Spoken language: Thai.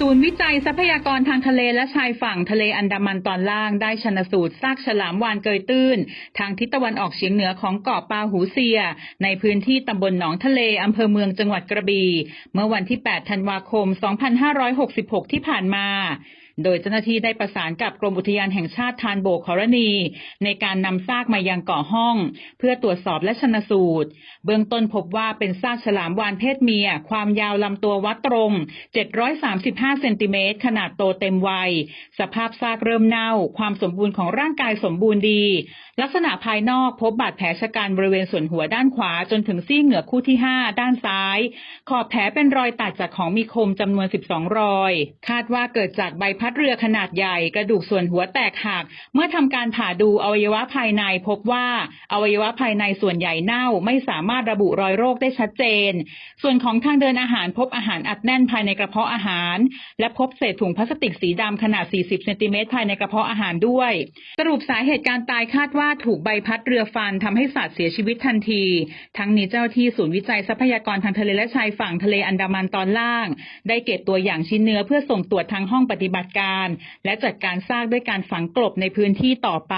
ศูนย์วิจัยทรัพยากรทางทะเลและชายฝั่งทะเลอันดามันตอนล่างได้ชนสูตรซากฉลามวานเกยตื้น ทางทิศตะวันออกเฉียงเหนือของเกาะปาหูเซีย ในพื้นที่ตำบลหนองทะเลอำเภอเมืองจังหวัดกระบี่เมื่อวันที่ 8 ธันวาคม 2566 ที่ผ่านมา โดยเจ้าหน้าที่ได้ประสานกับกรมอุทยานแห่งชาติทานโบกขรณี ในการนำซากมายังเกาะห้อง เพื่อตรวจสอบและชนสูตร เบื้องต้นพบว่าเป็นซากฉลามวานเพศเมีย ความยาวลำตัววัดตรง 735 เซนติเมตร ขนาดโตเต็มวัย สภาพซากเริ่มเน่า ความสมบูรณ์ของร่างกายสมบูรณ์ดี ลักษณะภายนอกพบบาดแผลชะกันบริเวณส่วนหัวด้านขวาจนถึงซี่เหงือกคู่ที่ 5 ด้านซ้าย ขอบแผลเป็นรอยตัดจากของมีคมจำนวน 12 รอย คาดว่าเกิดจากใบพัดัดเรือขนาดใหญ่กระดูกส่วนหัวแตกหัก เมื่อทำการผ่าดูอวัยวะภายในพบว่าอวัยวะภายในส่วนใหญ่เน่าไม่สามารถระบุรอยโรคได้ชัดเจน ส่วนของทางเดินอาหารพบอาหารอัดแน่นภายในกระเพาะอาหาร และพบเศษถุงพลาสติกสีดำขนาด 40 เซนติเมตรภายในกระเพาะอาหารด้วย สรุปสาเหตุการตายคาดว่าถูกใบพัดเรือฟันทำให้สัตว์เสียชีวิตทันที ทั้งนี้เจ้าที่ศูนย์วิจัยทรัพยากรทางทะเลและชายฝั่งทะเลอันดามันตอนล่าง ได้เก็บตัวอย่างชิ้นเนื้อเพื่อส่งตรวจทางห้องปฏิบัติการ และจัดการซากด้วยการฝังกลบในพื้นที่ต่อไป